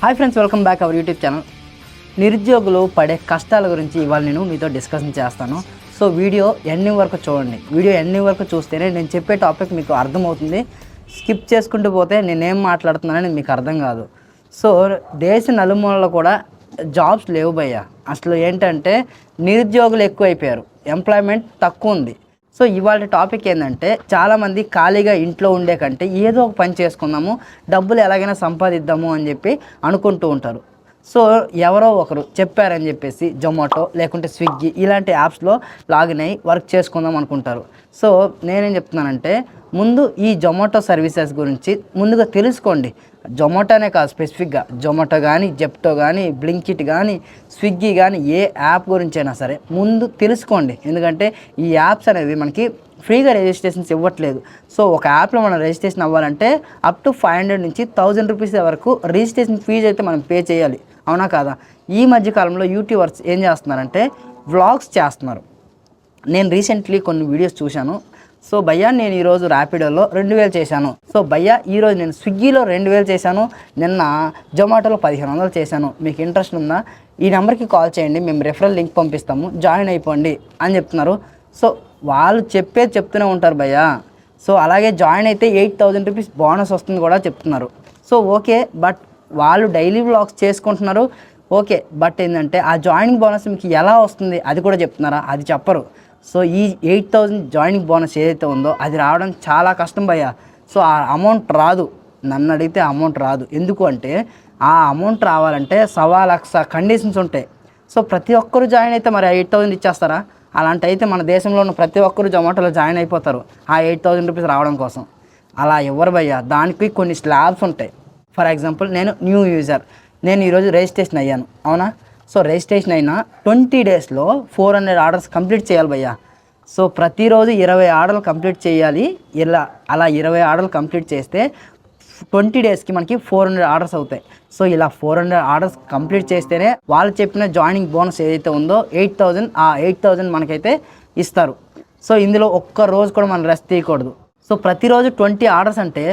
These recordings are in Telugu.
Hi friends welcome back our YouTube channel నిరుద్యోగులు పడే కష్టాల గురించి ఇవాళ నేను మీతో డిస్కషన్ చేస్తాను. సో వీడియో ఎండింగ్ వరకు చూడండి. వీడియో ఎండింగ్ వరకు చూస్తేనే నేను చెప్పే టాపిక్ మీకు అర్థమవుతుంది. స్కిప్ చేసుకుంటూ పోతే నేనేం మాట్లాడుతున్నానని మీకు అర్థం కాదు. సో దేశ నలుమూలలో కూడా జాబ్స్ లేవు భయ్యా. అసలు ఏంటంటే నిరుద్యోగులు ఎక్కువైపోయారు. ఎంప్లాయ్మెంట్ తక్కువ ఉంది. సో ఇవాళ టాపిక్ ఏంటంటే చాలామంది ఖాళీగా ఇంట్లో ఉండే కంటే ఏదో ఒక పని చేసుకుందాము డబ్బులు ఎలాగైనా సంపాదిద్దాము అని చెప్పి అనుకుంటూ ఉంటారు. సో ఎవరో ఒకరు చెప్పారని చెప్పేసి జొమాటో లేకుంటే స్విగ్గీ ఇలాంటి యాప్స్లో లాగిన్ అయ్యి వర్క్ చేసుకుందాం అనుకుంటారు. సో నేనేం చెప్తున్నానంటే ముందు ఈ జొమాటో సర్వీసెస్ గురించి ముందుగా తెలుసుకోండి. జొమాటోనే కాదు స్పెసిఫిక్గా జొమాటో కానీ జెప్టో కానీ బ్లింకిట్ కానీ స్విగ్గీ కానీ ఏ యాప్ గురించి అయినా సరే ముందు తెలుసుకోండి. ఎందుకంటే ఈ యాప్స్ అనేవి మనకి ఫ్రీగా రిజిస్ట్రేషన్స్ ఇవ్వట్లేదు. సో ఒక యాప్లో మనం రిజిస్ట్రేషన్ అవ్వాలంటే అప్ టు ఫైవ్ హండ్రెడ్ నుంచి థౌజండ్ రూపీస్ వరకు రిజిస్ట్రేషన్ ఫీజు అయితే మనం పే చేయాలి. అవునా కాదా? ఈ మధ్యకాలంలో యూట్యూబర్స్ ఏం చేస్తున్నారంటే వ్లాగ్స్ చేస్తున్నారు. నేను రీసెంట్లీ కొన్ని వీడియోస్ చూశాను. సో భయ్యా నేను ఈరోజు ర్యాపిడోలో రెండు వేలు చేశాను. సో భయ్యా ఈరోజు నేను స్విగ్గీలో రెండు వేలు చేశాను. నిన్న జొమాటోలో పదిహేను వందలు చేశాను. మీకు ఇంట్రెస్ట్ ఉందా? ఈ నెంబర్కి కాల్ చేయండి. మేము రెఫరల్ లింక్ పంపిస్తాము. జాయిన్ అయిపోండి అని చెప్తున్నారు. సో వాళ్ళు చెప్పేది చెప్తూనే ఉంటారు భయ్యా. సో అలాగే జాయిన్ అయితే ఎయిట్ థౌజండ్ రూపీస్ బోనస్ వస్తుంది కూడా చెప్తున్నారు. సో ఓకే బట్ వాళ్ళు డైలీ వ్లాగ్స్ చేసుకుంటున్నారు. ఓకే బట్ ఏంటంటే ఆ జాయినింగ్ బోనస్ మీకు ఎలా వస్తుంది అది కూడా చెప్తున్నారా? అది చెప్పరు. సో ఈ ఎయిట్ థౌజండ్ జాయినింగ్ బోనస్ ఏదైతే ఉందో అది రావడం చాలా కష్టం భయ్యా. సో ఆ అమౌంట్ రాదు. నన్ను అడిగితే అమౌంట్ రాదు. ఎందుకు అంటే ఆ అమౌంట్ రావాలంటే సవా లక్ష కండిషన్స్ ఉంటాయి. సో ప్రతి ఒక్కరు జాయిన్ అయితే మరి ఎయిట్ థౌజండ్ ఇచ్చేస్తారా? అలాంటి అయితే మన దేశంలో ఉన్న ప్రతి ఒక్కరు జొమాటోలో జాయిన్ అయిపోతారు ఆ ఎయిట్ థౌజండ్ రూపీస్ రావడం కోసం. అలా ఎవరు భయ్యా. దానికి కొన్ని స్లాబ్స్ ఉంటాయి. ఫర్ ఎగ్జాంపుల్ నేను న్యూ యూజర్. నేను ఈరోజు రిజిస్ట్రేషన్ అయ్యాను. అవునా? సో రిజిస్ట్రేషన్ అయిన ట్వంటీ డేస్లో ఫోర్ హండ్రెడ్ ఆర్డర్స్ కంప్లీట్ చేయాలి భయ్యా. సో ప్రతిరోజు ఇరవై ఆర్డర్లు కంప్లీట్ చేయాలి. ఇలా అలా ఇరవై ఆర్డర్లు కంప్లీట్ చేస్తే ట్వంటీ డేస్కి మనకి ఫోర్ హండ్రెడ్ ఆర్డర్స్ అవుతాయి. సో ఇలా ఫోర్ హండ్రెడ్ ఆర్డర్స్ కంప్లీట్ చేస్తేనే వాళ్ళు చెప్పిన జాయినింగ్ బోనస్ ఏదైతే ఉందో ఎయిట్ థౌజండ్ ఆ ఎయిట్ థౌజండ్ మనకైతే ఇస్తారు. సో ఇందులో ఒక్క రోజు కూడా మనం రెస్ట్ తీయకూడదు. సో ప్రతిరోజు ట్వంటీ ఆర్డర్స్ అంటే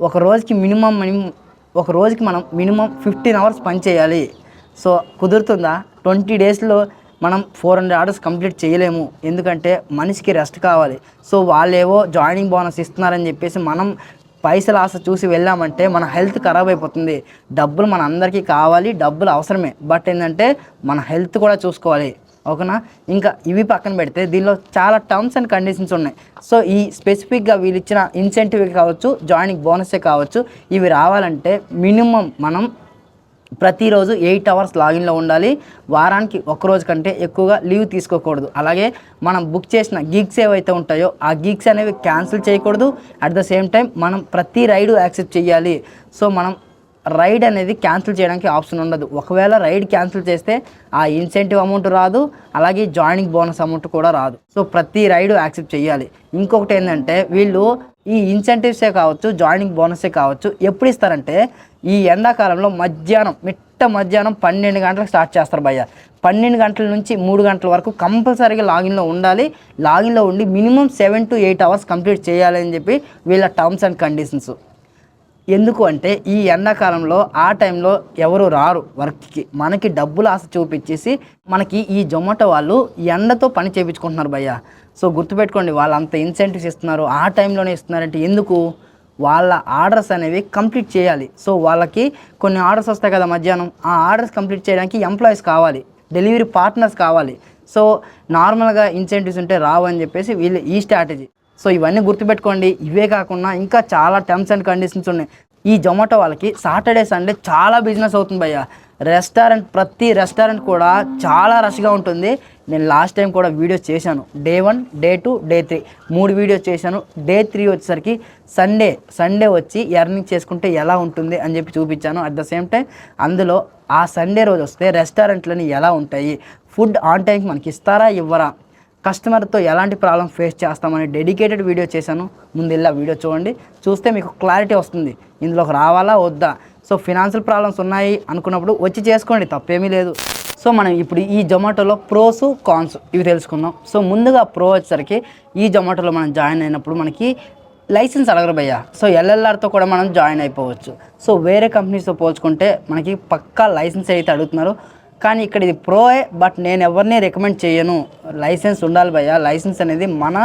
ఒక రోజుకి మినిమం మినిమం ఒక రోజుకి మనం మినిమం ఫిఫ్టీన్ అవర్స్ పని చేయాలి. సో కుదురుతుందా? ట్వంటీ డేస్లో మనం ఫోర్ హండ్రెడ్ ఆర్డర్స్ కంప్లీట్ చేయలేము. ఎందుకంటే మనిషికి రెస్ట్ కావాలి. సో వాళ్ళేవో జాయినింగ్ బోనస్ ఇస్తున్నారని చెప్పేసి మనం పైసలు ఆశ చూసి వెళ్ళామంటే మన హెల్త్ ఖరాబ్ అయిపోతుంది. డబ్బులు మన అందరికీ కావాలి డబ్బులు అవసరమే. బట్ ఏంటంటే మన హెల్త్ కూడా చూసుకోవాలి. ఓకేనా? ఇంకా ఇవి పక్కన పెడితే దీనిలో చాలా టర్మ్స్ అండ్ కండిషన్స్ ఉన్నాయి. సో ఈ స్పెసిఫిక్గా వీళ్ళు ఇచ్చిన ఇన్సెంటివ్ కావచ్చు జాయినింగ్ బోనసే కావచ్చు ఇవి రావాలంటే మినిమం మనం ప్రతిరోజు ఎయిట్ అవర్స్ లాగిన్లో ఉండాలి. వారానికి ఒక రోజు కంటే ఎక్కువగా లీవ్ తీసుకోకూడదు. అలాగే మనం బుక్ చేసిన గిగ్స్ ఏవైతే ఉంటాయో ఆ గిగ్స్ అనేవి క్యాన్సిల్ చేయకూడదు. అట్ ద సేమ్ టైం మనం ప్రతి రైడు యాక్సెప్ట్ చేయాలి. సో మనం రైడ్ అనేది క్యాన్సిల్ చేయడానికి ఆప్షన్ ఉండదు. ఒకవేళ రైడ్ క్యాన్సిల్ చేస్తే ఆ ఇన్సెంటివ్ అమౌంట్ రాదు అలాగే జాయినింగ్ బోనస్ అమౌంట్ కూడా రాదు. సో ప్రతి రైడ్ యాక్సెప్ట్ చేయాలి. ఇంకొకటి ఏంటంటే వీళ్ళు ఈ ఇన్సెంటివ్సే కావచ్చు జాయినింగ్ బోనసే కావచ్చు ఎప్పుడు ఇస్తారంటే ఈ ఎండాకాలంలో మధ్యాహ్నం మిట్ట మధ్యాహ్నం పన్నెండు గంటలకు స్టార్ట్ చేస్తారు భయ్య. పన్నెండు గంటల నుంచి మూడు గంటల వరకు కంపల్సరీగా లాగిన్లో ఉండాలి. లాగిన్లో ఉండి minimum seven to eight hours complete చేయాలి అని చెప్పి వీళ్ళ టర్మ్స్ అండ్ కండిషన్స్ ఎందుకు అంటే ఈ ఎండాకాలంలో ఆ టైంలో ఎవరు రారు వర్క్కి. మనకి డబ్బులు ఆశ చూపించేసి మనకి ఈ జొమాటో వాళ్ళు ఎండతో పని చేయించుకుంటున్నారు భయ్య. సో గుర్తుపెట్టుకోండి వాళ్ళు అంత ఇన్సెంటివ్స్ ఇస్తున్నారు ఆ టైంలోనే ఇస్తున్నారంటే ఎందుకు? వాళ్ళ ఆర్డర్స్ అనేవి కంప్లీట్ చేయాలి. సో వాళ్ళకి కొన్ని ఆర్డర్స్ వస్తాయి కదా మధ్యాహ్నం ఆ ఆర్డర్స్ కంప్లీట్ చేయడానికి ఎంప్లాయీస్ కావాలి డెలివరీ పార్ట్నర్స్ కావాలి. సో నార్మల్గా ఇన్సెంటివ్స్ ఉంటే రావు అని చెప్పేసి వీళ్ళు ఈ స్ట్రాటజీ. సో ఇవన్నీ గుర్తుపెట్టుకోండి. ఇవే కాకుండా ఇంకా చాలా టర్మ్స్ అండ్ కండిషన్స్ ఉన్నాయి. ఈ జొమాటో వాళ్ళకి సాటర్డే సండే చాలా బిజినెస్ అవుతుంది భయ్య. రెస్టారెంట్ ప్రతి రెస్టారెంట్ కూడా చాలా రష్గా ఉంటుంది. నేను లాస్ట్ టైం కూడా వీడియోస్ చేశాను. Day one day two day three మూడు వీడియోస్ చేశాను. డే త్రీ వచ్చేసరికి సండే సండే వచ్చి ఎర్నింగ్ చేసుకుంటే ఎలా ఉంటుంది అని చెప్పి చూపించాను. అట్ ద సేమ్ టైం అందులో ఆ సండే రోజు వస్తే రెస్టారెంట్లని ఎలా ఉంటాయి? ఫుడ్ ఆన్ టైంకి మనకి ఇస్తారా ఇవ్వరా? కస్టమర్తో ఎలాంటి ప్రాబ్లమ్ ఫేస్ చేస్తామని డెడికేటెడ్ వీడియో చేశాను. ముందు వెళ్ళి ఆ వీడియో చూడండి. చూస్తే మీకు క్లారిటీ వస్తుంది. ఇందులోకి రావాలా వద్దా? సో ఫినాన్షియల్ ప్రాబ్లమ్స్ ఉన్నాయి అనుకున్నప్పుడు వచ్చి చేసుకోండి. తప్పేమీ లేదు. సో మనం ఇప్పుడు ఈ జొమాటోలో ప్రోస్ కాన్స్ ఇవి తెలుసుకుందాం. సో ముందుగా ప్రో వచ్చేసరికి ఈ జొమాటోలో మనం జాయిన్ అయినప్పుడు మనకి లైసెన్స్ అడగరు భయ్యా. సో ఎల్ఎల్ఆర్తో కూడా మనం జాయిన్ అయిపోవచ్చు. సో వేరే కంపెనీస్తో పోల్చుకుంటే మనకి పక్కా లైసెన్స్ అయితే అడుగుతున్నారు కానీ ఇక్కడ ఇది ప్రోయే బట్ నేను ఎవరిని రికమెండ్ చేయను. లైసెన్స్ ఉండాలి భయ్య. లైసెన్స్ అనేది మన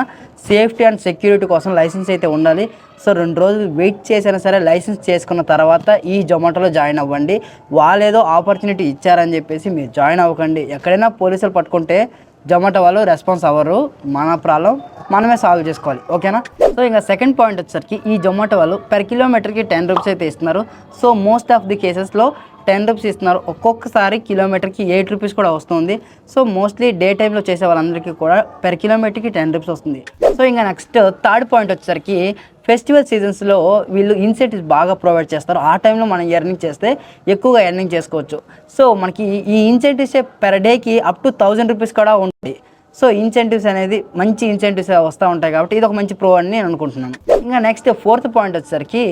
సేఫ్టీ అండ్ సెక్యూరిటీ కోసం లైసెన్స్ అయితే ఉండాలి. సో రెండు రోజులు వెయిట్ చేసినా సరే లైసెన్స్ చేసుకున్న తర్వాత ఈ జొమాటోలో జాయిన్ అవ్వండి. వాళ్ళు ఏదో ఆపర్చునిటీ ఇచ్చారని చెప్పేసి మీరు జాయిన్ అవ్వకండి. ఎక్కడైనా పోలీసులు పట్టుకుంటే జొమాటో వాళ్ళు రెస్పాన్స్ అవ్వరు. మన ప్రాబ్లం మనమే సాల్వ్ చేసుకోవాలి. ఓకేనా సో ఇంకా సెకండ్ పాయింట్ వచ్చేసరికి ఈ జొమాటో వాళ్ళు పర్ కిలోమీటర్కి టెన్ రూపీస్ అయితే ఇస్తున్నారు. సో మోస్ట్ ఆఫ్ ది కేసెస్లో టెన్ రూపీస్ ఇస్తున్నారు. ఒక్కొక్కసారి కిలోమీటర్కి ఎయిట్ రూపీస్ కూడా వస్తుంది. సో మోస్ట్లీ డే టైంలో చేసే వాళ్ళందరికీ కూడా పెర్ కిలోమీటర్కి టెన్ రూపీస్ వస్తుంది. సో ఇంకా నెక్స్ట్ థర్డ్ పాయింట్ వచ్చేసరికి ఫెస్టివల్ సీజన్స్లో వీళ్ళు ఇన్సెంటివ్స్ బాగా ప్రొవైడ్ చేస్తారు. ఆ టైంలో మనం ఎర్నింగ్ చేస్తే ఎక్కువగా ఎర్నింగ్ చేసుకోవచ్చు. సో మనకి ఈ ఇన్సెంటివ్స్ పెర్ డేకి అప్ టు థౌజండ్ రూపీస్ కూడా ఉంటుంది. సో ఇన్సెంటివ్స్ అనేది మంచి ఇన్సెంటివ్స్ వస్తూ ఉంటాయి కాబట్టి ఇది ఒక మంచి ప్రో అని నేను అనుకుంటున్నాను. ఇంకా నెక్స్ట్ ఫోర్త్ పాయింట్ వచ్చేసరికి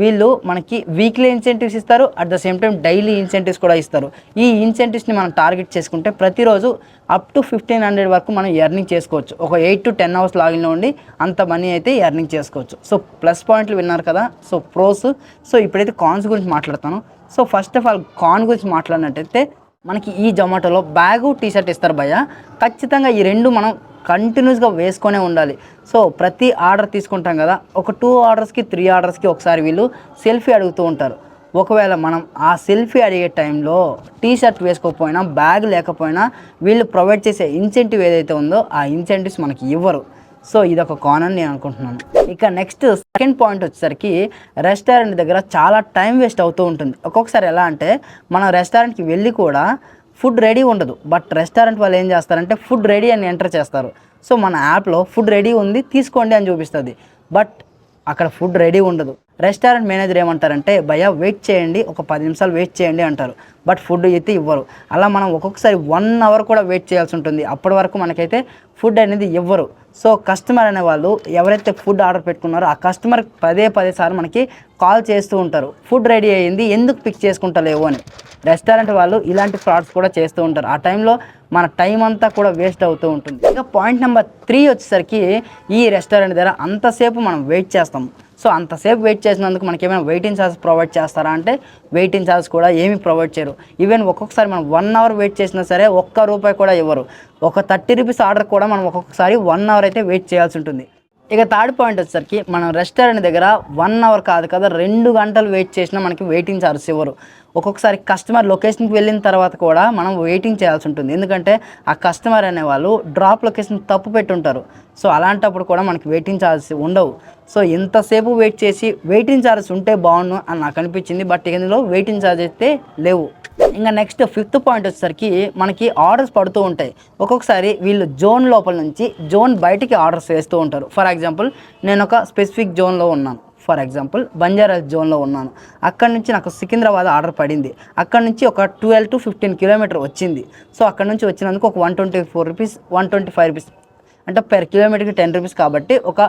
వీళ్ళు మనకి వీక్లీ ఇన్సెంటివ్స్ ఇస్తారు at the same time daily incentives కూడా ఇస్తారు. ఈ ఇన్సెంటివ్స్ని మనం టార్గెట్ చేసుకుంటే ప్రతిరోజు అప్ టు ఫిఫ్టీన్ హండ్రెడ్ వరకు మనం ఎర్నింగ్ చేసుకోవచ్చు. ఒక ఎయిట్ టు టెన్ అవర్స్ లాగిన్లో ఉండి అంత మనీ అయితే ఎర్నింగ్ చేసుకోవచ్చు. సో ప్లస్ పాయింట్లు విన్నారు కదా సో ప్రోస్ సో ఇప్పుడైతే కాన్స్ గురించి మాట్లాడతాను. So first of all con గురించి మాట్లాడినట్టయితే మనకి ఈ జొమాటోలో బ్యాగు టీ షర్ట్ ఇస్తారు భయ్య. ఖచ్చితంగా ఈ రెండు మనం కంటిన్యూస్గా వేసుకొనే ఉండాలి. సో ప్రతి ఆర్డర్ తీసుకుంటాం కదా ఒక టూ ఆర్డర్స్కి త్రీ ఆర్డర్స్కి ఒకసారి వీళ్ళు సెల్ఫీ అడుగుతూ ఉంటారు. ఒకవేళ మనం ఆ సెల్ఫీ అడిగే టైంలో టీ షర్ట్ వేసుకోకపోయినా బ్యాగ్ లేకపోయినా వీళ్ళు ప్రొవైడ్ చేసే ఇన్సెంటివ్ ఏదైతే ఉందో ఆ ఇన్సెంటివ్స్ మనకి ఇవ్వరు. సో ఇది కాన్ అని నేను అనుకుంటున్నాను. ఇక నెక్స్ట్ సెకండ్ పాయింట్ వచ్చేసరికి రెస్టారెంట్ దగ్గర చాలా టైం వేస్ట్ అవుతూ ఉంటుంది. ఒక్కొక్కసారి ఎలా అంటే మనం రెస్టారెంట్కి వెళ్ళి కూడా ఫుడ్ రెడీ ఉండదు. బట్ రెస్టారెంట్ వాళ్ళు ఏం చేస్తారంటే ఫుడ్ రెడీ అని ఎంటర్ చేస్తారు. సో మన యాప్లో ఫుడ్ రెడీ ఉంది తీసుకోండి అని చూపిస్తుంది. బట్ అక్కడ ఫుడ్ రెడీ ఉండదు. రెస్టారెంట్ మేనేజర్ ఏమంటారంటే భయ వెయిట్ చేయండి ఒక పది నిమిషాలు వెయిట్ చేయండి అంటారు. బట్ ఫుడ్ అయితే ఇవ్వరు. అలా మనం ఒక్కొక్కసారి వన్ అవర్ కూడా వెయిట్ చేయాల్సి ఉంటుంది. అప్పటి వరకు మనకైతే ఫుడ్ అనేది ఇవ్వరు. సో కస్టమర్ అనే వాళ్ళు ఎవరైతే ఫుడ్ ఆర్డర్ పెట్టుకున్నారో ఆ కస్టమర్ పదే పదే సార్లు మనకి కాల్ చేస్తూ ఉంటారు. ఫుడ్ రెడీ అయ్యింది ఎందుకు పిక్ చేసుకుంటలేవు అని. రెస్టారెంట్ వాళ్ళు ఇలాంటి ఫ్రాడ్స్ కూడా చేస్తూ ఉంటారు. ఆ టైంలో మన టైం అంతా కూడా వేస్ట్ అవుతూ ఉంటుంది. ఇక పాయింట్ నెంబర్ త్రీ వచ్చేసరికి ఈ రెస్టారెంట్ దగ్గర అంతసేపు మనం వెయిట్ చేస్తాం. సో అంతసేపు వెయిట్ చేసినందుకు మనకి ఏమైనా వెయిటింగ్ ఛార్జ్ ప్రొవైడ్ చేస్తారా అంటే వెయిటింగ్ ఛార్జ్ కూడా ఏమీ ప్రొవైడ్ చేయరు. ఈవెన్ ఒక్కొక్కసారి మనం వన్ అవర్ వెయిట్ చేసినా సరే ఒక్క రూపాయి కూడా ఇవ్వరు. ఒక థర్టీ రూపీస్ ఆర్డర్ కూడా మనం ఒక్కొక్కసారి వన్ అవర్ అయితే వెయిట్ చేయాల్సి ఉంటుంది. ఇక థర్డ్ పాయింట్ వచ్చేసరికి మనం రెస్టారెంట్ దగ్గర వన్ అవర్ కాదు కదా రెండు గంటలు వెయిట్ చేసినా మనకి వెయిటింగ్ ఛార్జెస్ ఇవ్వరు. ఒక్కొక్కసారి కస్టమర్ లొకేషన్కి వెళ్ళిన తర్వాత కూడా మనం వెయిటింగ్ చేయాల్సి ఉంటుంది. ఎందుకంటే ఆ కస్టమర్ అనేవాళ్ళు డ్రాప్ లొకేషన్ తప్పు పెట్టుంటారు. సో అలాంటప్పుడు కూడా మనకి వెయిటింగ్ ఛార్జెస్ ఉండవు. సో ఎంతసేపు వెయిట్ చేసి వెయిటింగ్ ఛార్జెస్ ఉంటే బాగుండు అని నాకు అనిపించింది. బట్ ఇందులో వెయిటింగ్ ఛార్జ్ అయితే లేవు. ఇంకా నెక్స్ట్ ఫిఫ్త్ పాయింట్ వచ్చేసరికి మనకి ఆర్డర్స్ పడుతూ ఉంటాయి. ఒక్కొక్కసారి వీళ్ళు జోన్ లోపల నుంచి జోన్ బయటికి ఆర్డర్స్ వేస్తూ ఉంటారు. ఫర్ ఎగ్జాంపుల్ నేను ఒక స్పెసిఫిక్ జోన్లో ఉన్నాను. ఫర్ ఎగ్జాంపుల్ బంజారాస్ జోన్లో ఉన్నాను. అక్కడ నుంచి నాకు సికింద్రాబాద్ ఆర్డర్ పడింది. అక్కడ నుంచి ఒక ట్వెల్వ్ టు ఫిఫ్టీన్ కిలోమీటర్ వచ్చింది. సో అక్కడ నుంచి వచ్చినందుకు ఒక one twenty four rupees one twenty five rupees అంటే పెర్ కిలోమీటర్కి టెన్ రూపీస్ కాబట్టి ఒక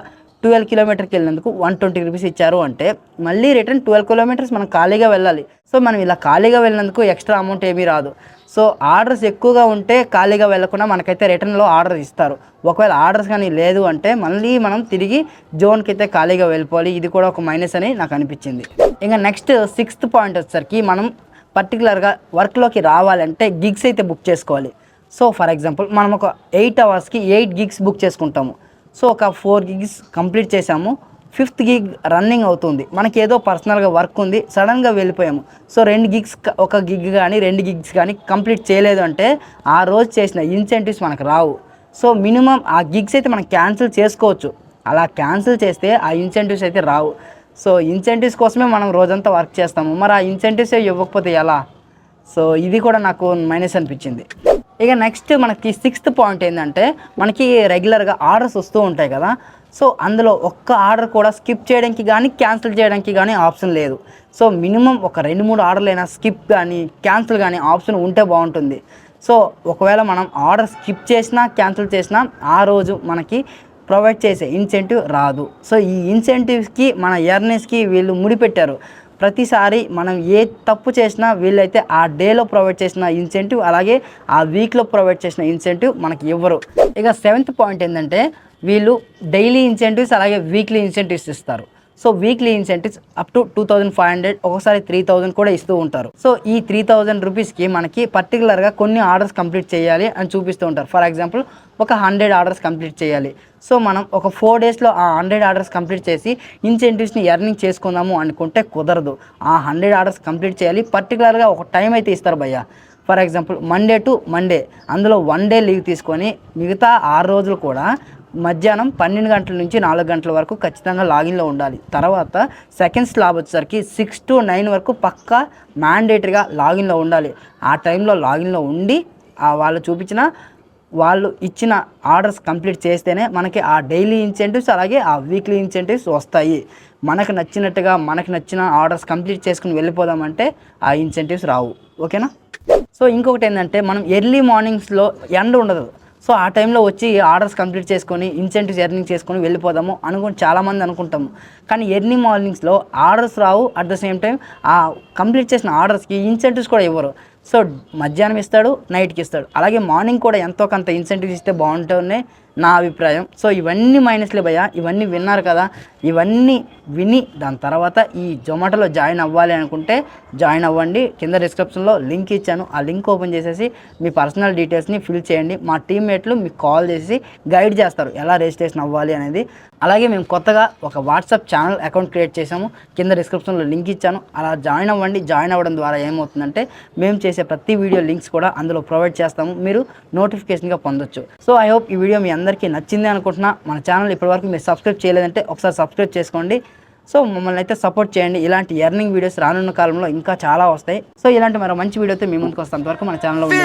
ట్వెల్వ్ కిలోమీటర్కి వెళ్ళినందుకు వన్ ట్వంటీ రూపీస్ ఇచ్చారు అంటే మళ్ళీ రిటర్న్ ట్వెల్వ్ కిలోమీటర్స్ మనం ఖాళీగా వెళ్ళాలి. సో మనం ఇలా ఖాళీగా వెళ్ళినందుకు ఎక్స్ట్రా అమౌంట్ ఏమీ రాదు. సో ఆర్డర్స్ ఎక్కువగా ఉంటే ఖాళీగా వెళ్ళకుండా మనకైతే రిటర్న్లో ఆర్డర్ ఇస్తారు. ఒకవేళ ఆర్డర్స్ కానీ లేదు అంటే మళ్ళీ మనం తిరిగి జోన్కి అయితే ఖాళీగా వెళ్ళిపోవాలి. ఇది కూడా ఒక మైనస్ అని నాకు అనిపించింది. ఇంకా నెక్స్ట్ సిక్స్త్ పాయింట్ వచ్చేసరికి మనం పర్టికులర్గా వర్క్లోకి రావాలంటే గిగ్స్ అయితే బుక్ చేసుకోవాలి. సో ఫర్ ఎగ్జాంపుల్ మనం ఒక ఎయిట్ అవర్స్కి ఎయిట్ గిగ్స్ బుక్ చేసుకుంటాము. సో ఒక ఫోర్ గిగ్స్ కంప్లీట్ చేసాము ఫిఫ్త్ గిగ్ రన్నింగ్ అవుతుంది. మనకి ఏదో పర్సనల్గా వర్క్ ఉంది. సడన్గా వెళ్ళిపోయాము. సో రెండు గిగ్స్ ఒక గిగ్ కానీ రెండు గిగ్స్ కానీ కంప్లీట్ చేయలేదు అంటే ఆ రోజు చేసిన ఇన్సెంటివ్స్ మనకు రావు. సో మినిమం ఆ గిగ్స్ అయితే మనం క్యాన్సిల్ చేసుకోవచ్చు. అలా క్యాన్సిల్ చేస్తే ఆ ఇన్సెంటివ్స్ అయితే రావు. సో ఇన్సెంటివ్స్ కోసమే మనం రోజంతా వర్క్ చేస్తాము. మరి ఆ ఇన్సెంటివ్స్ ఇవ్వకపోతే ఎలా? సో ఇది కూడా నాకు మైనస్ అనిపించింది. ఇక నెక్స్ట్ మనకి సిక్స్త్ పాయింట్ ఏంటంటే మనకి రెగ్యులర్గా ఆర్డర్స్ వస్తూ ఉంటాయి కదా. సో అందులో ఒక్క ఆర్డర్ కూడా స్కిప్ చేయడానికి కానీ క్యాన్సిల్ చేయడానికి కానీ ఆప్షన్ లేదు. సో మినిమం ఒక రెండు మూడు ఆర్డర్లు అయినా స్కిప్ కానీ క్యాన్సిల్ కానీ ఆప్షన్ ఉంటే బాగుంటుంది. సో ఒకవేళ మనం ఆర్డర్ స్కిప్ చేసినా క్యాన్సిల్ చేసినా ఆ రోజు మనకి ప్రొవైడ్ చేసే ఇన్సెంటివ్ రాదు. సో ఈ ఇన్సెంటివ్స్కి మన ఎర్నెస్కి వీళ్ళు ముడిపెట్టారు. ప్రతిసారి మనం ఏ తప్పు చేసినా వీళ్ళైతే ఆ డేలో ప్రొవైడ్ చేసిన ఇన్సెంటివ్ అలాగే ఆ వీక్లో ప్రొవైడ్ చేసిన ఇన్సెంటివ్ మనకి ఇవ్వరు ఇక సెవెంత్ పాయింట్ ఏంటంటే వీళ్ళు డైలీ ఇన్సెంటివ్స్ అలాగే వీక్లీ ఇన్సెంటివ్స్ ఇస్తారు. So weekly incentives up to two thousand five hundred ఒకసారి త్రీ థౌజండ్ కూడా ఇస్తూ ఉంటారు. సో ఈ త్రీ థౌజండ్ రూపీస్కి మనకి పర్టికులర్గా కొన్ని ఆర్డర్స్ కంప్లీట్ చేయాలి అని చూపిస్తూ ఉంటారు. ఫర్ ఎగ్జాంపుల్ ఒక హండ్రెడ్ ఆర్డర్స్ కంప్లీట్ చేయాలి. సో మనం ఒక ఫోర్ డేస్లో ఆ హండ్రెడ్ ఆర్డర్స్ కంప్లీట్ చేసి ఇన్సెంటివ్స్ని ఎర్నింగ్ చేసుకుందాము అనుకుంటే కుదరదు. ఆ హండ్రెడ్ ఆర్డర్స్ కంప్లీట్ చేయాలి. పర్టికులర్గా ఒక టైం అయితే ఇస్తారు భయ్య. For example Monday to Monday అందులో వన్ డే లీవ్ తీసుకొని మిగతా ఆరు రోజులు కూడా మధ్యాహ్నం పన్నెండు గంటల నుంచి నాలుగు గంటల వరకు ఖచ్చితంగా లాగిన్లో ఉండాలి. తర్వాత సెకండ్ స్లాబ్ వచ్చేసరికి సిక్స్ టు నైన్ వరకు పక్కా మ్యాండేటరీగా లాగిన్లో ఉండాలి. ఆ టైంలో లాగిన్లో ఉండి వాళ్ళు చూపించిన వాళ్ళు ఇచ్చిన ఆర్డర్స్ కంప్లీట్ చేస్తేనే మనకి ఆ డైలీ ఇన్సెంటివ్స్ అలాగే ఆ వీక్లీ ఇన్సెంటివ్స్ వస్తాయి. మనకు నచ్చినట్టుగా మనకు నచ్చిన ఆర్డర్స్ కంప్లీట్ చేసుకుని వెళ్ళిపోదామంటే ఆ ఇన్సెంటివ్స్ రావు. ఓకేనా? సో ఇంకొకటి ఏంటంటే మనం ఎర్లీ మార్నింగ్స్లో ఎండ ఉండదు. సో ఆ టైంలో వచ్చి ఆర్డర్స్ కంప్లీట్ చేసుకొని ఇన్సెంటివ్స్ ఎర్నింగ్ చేసుకొని వెళ్ళిపోదాము అనుకుని చాలామంది అనుకుంటాము. కానీ ఎర్లీ మార్నింగ్స్లో ఆర్డర్స్ రావు. అట్ ద సేమ్ టైం ఆ కంప్లీట్ చేసిన ఆర్డర్స్కి ఇన్సెంటివ్స్ కూడా ఇవ్వరు. సో మధ్యాహ్నం ఇస్తాడు నైట్కి ఇస్తాడు. అలాగే మార్నింగ్ కూడా ఎంతో కొంత ఇన్సెంటివ్స్ ఇస్తే బాగుంటుంది నా అభిప్రాయం. సో ఇవన్నీ మైనస్లే భయ్య. ఇవన్నీ విన్నారు కదా. ఇవన్నీ విని దాని తర్వాత ఈ జొమాటోలో జాయిన్ అవ్వాలి అనుకుంటే జాయిన్ అవ్వండి. కింద డిస్క్రిప్షన్లో లింక్ ఇచ్చాను. ఆ లింక్ ఓపెన్ చేసేసి మీ పర్సనల్ డీటెయిల్స్ని ఫిల్ చేయండి. మా టీమ్మేట్లు మీకు కాల్ చేసి గైడ్ చేస్తారు. ఎలా రిజిస్ట్రేషన్ అవ్వాలి అనేది. అలాగే మేము కొత్తగా ఒక వాట్సాప్ ఛానల్ అకౌంట్ క్రియేట్ చేసాము కింద డిస్క్రిప్షన్లో లింక్ ఇచ్చాను. అలా జాయిన్ అవ్వండి. జాయిన్ అవ్వడం ద్వారా ఏమవుతుందంటే మేము చేసే ప్రతి వీడియో లింక్స్ కూడా అందులో ప్రొవైడ్ చేస్తాము. మీరు నోటిఫికేషన్గా పొందొచ్చు. సో ఐ హోప్ ఈ వీడియో మీ అందరికీ నచ్చింది అనుకుంటున్నా. మన ఛానల్ ఇప్పటివరకు మీరు సబ్స్క్రైబ్ చేయలేదంటే ఒకసారి సబ్స్క్రైబ్ చేసుకోండి. సో మమ్మల్ని అయితే సపోర్ట్ చేయండి. ఇలాంటి ఎర్నింగ్ వీడియోస్ రానున్న కాలంలో ఇంకా చాలా వస్తాయి. సో ఇలాంటి మరో మంచి వీడియోతో మీ ముందుకు వస్తాం. వరకు మన ఛానల్లో ఉన్న